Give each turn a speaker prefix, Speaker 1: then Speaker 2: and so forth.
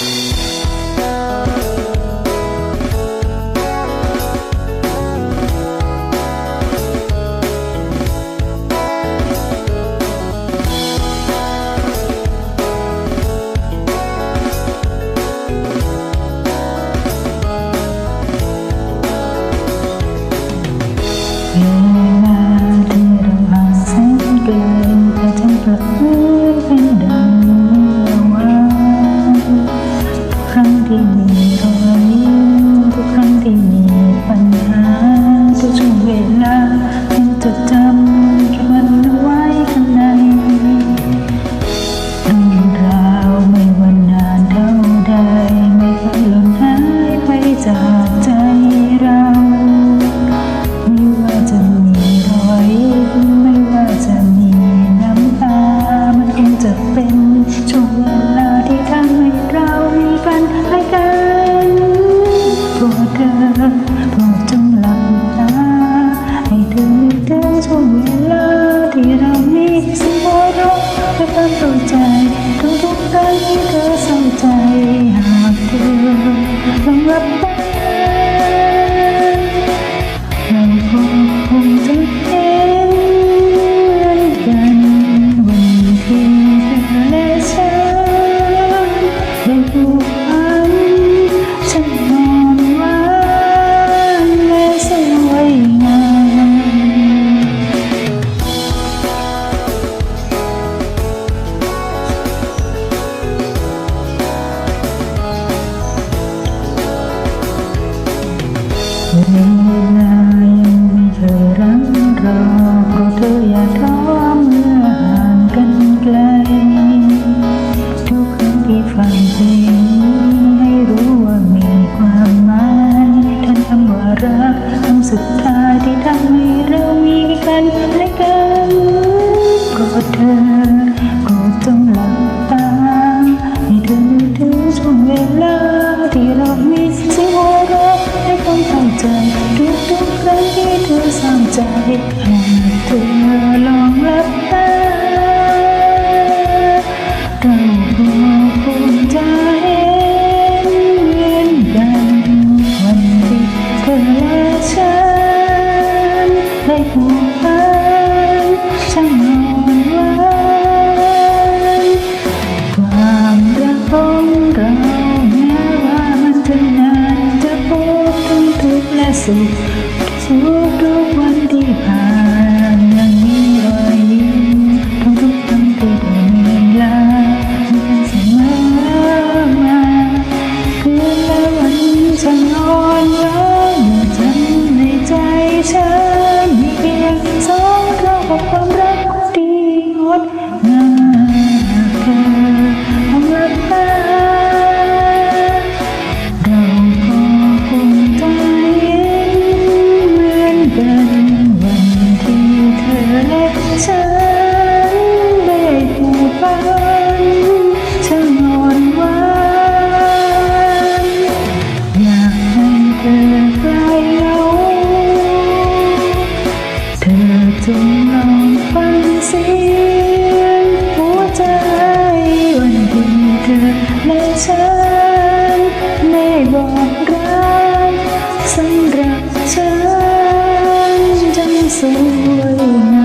Speaker 1: Música 상대님 เข้ใจทุกๆครั้งที่เธอสนใจ รอก็เธออย่าท้อเมื่อห่กันไกล ทุกครั้ที่ฟันให้รู้ว่ามีความหมายท่านคำว่ารักคำสุดท้าที่ทำให้เรามีกันและกันก็เธอ ใจทุกๆครั้งที่เธอสร้างใจให้เธอล 怎么 เธอและฉันไม่บอกรักสำหรับฉันจำสวยงา